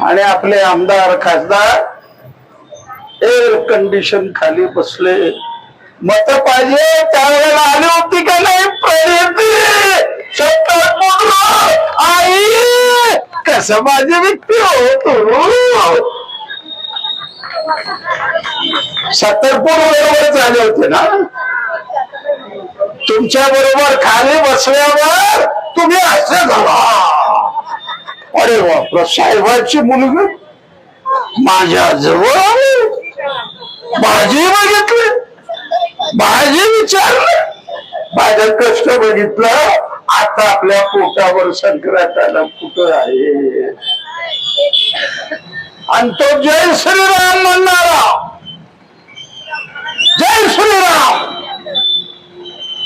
आणि आपले आमदार खासदार एअर कंडिशन खाली बसले. मत पाहिजे त्यावेळेला आली होती का नाही? आई कसं माझी व्यक्ती होतो सत्तरपूर बरोबर झाले होते ना? तुमच्या बरोबर खाली बसल्यावर तुम्ही असं झाला. अरे बापरा साहेबांची मुलगी? माझ्या जवळ भाजी बघितली. भाजी विचारली. माझं कष्ट बघितलं. आता आपल्या पोटावर संक्रांताला कुठं आहे? आणि तो जय श्रीराम म्हणणारा. जय श्रीराम.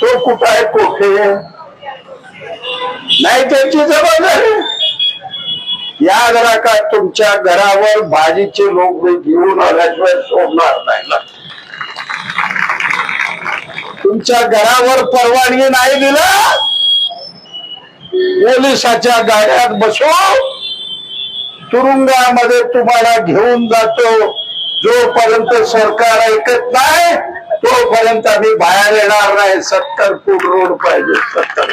तो कुठं आहे? कोठे? नाही त्याची जबाबदारी. या घरा तुमच्या घरावर भाजीचे लोक घेऊन आल्याशिवाय सोडणार नाही ना. तुमच्या घरावर परवानगी नाही दिलं पोलिसाच्या गाड्यात बसू तुरुंगामध्ये तुम्हाला घेऊन जातो. जोपर्यंत सरकार ऐकत नाही तोपर्यंत आम्ही बाहेर येणार नाही. सत्तर फूट रोड पाहिजे सत्तर